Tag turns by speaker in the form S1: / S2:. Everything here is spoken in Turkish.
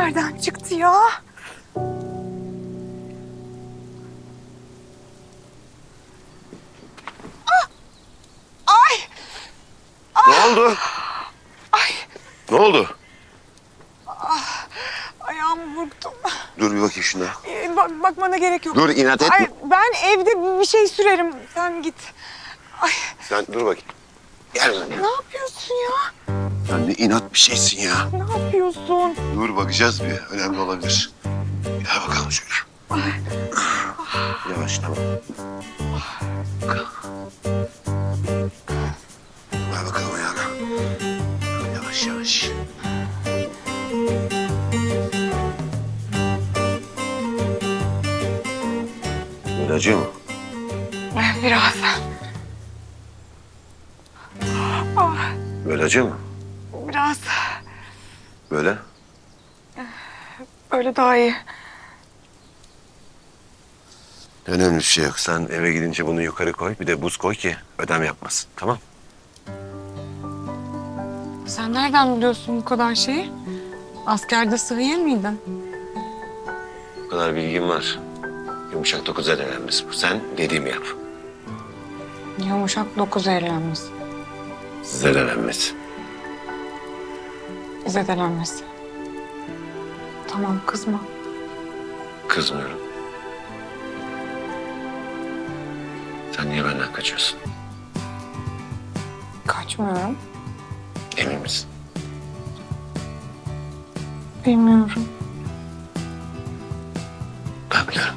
S1: nereden çıktı ya? Ah! Ay!
S2: Ne oldu?
S1: Ay!
S2: Ne oldu?
S1: Ayağımı burktum.
S2: Dur bir bakayım şuna.
S1: Ee, Bak, bakmana gerek yok.
S2: Dur inat etme.
S1: Ay, ben evde bir şey sürerim. Sen git. Ay
S2: Sen dur bakayım. Gel lan.
S1: ne yapıyorsun ya?
S2: Sen ne inat bir şeysin ya.
S1: Ne yapıyorsun?
S2: Dur bakacağız bir. Önemli olabilir. Gel bakalım şöyle. Yavaş tamam. Ver bakalım ayağına. Yavaş yavaş. Böyle acıyor mu?
S1: Biraz.
S2: Böyle acıyor mu?
S1: Biraz.
S2: Böyle.
S1: Öyle daha iyi.
S2: Önemli bir şey yok. Sen eve gidince bunu yukarı koy. Bir de buz koy ki ödem yapmasın. Tamam?
S1: Sen nereden biliyorsun bu kadar şeyi? Askerde sıhhiye miydin?
S2: Bu kadar bilgim var. Yumuşak dokuz elenmesi bu. Sen dediğimi yap.
S1: Yumuşak dokuz eğlenmesi.
S2: Zedelenmesi
S1: zedelenmesi. Tamam kızma.
S2: Kızmıyorum. Sen niye benden kaçıyorsun?
S1: Kaçmıyorum.
S2: Emin misin?
S1: Bilmiyorum. Ben biliyorum.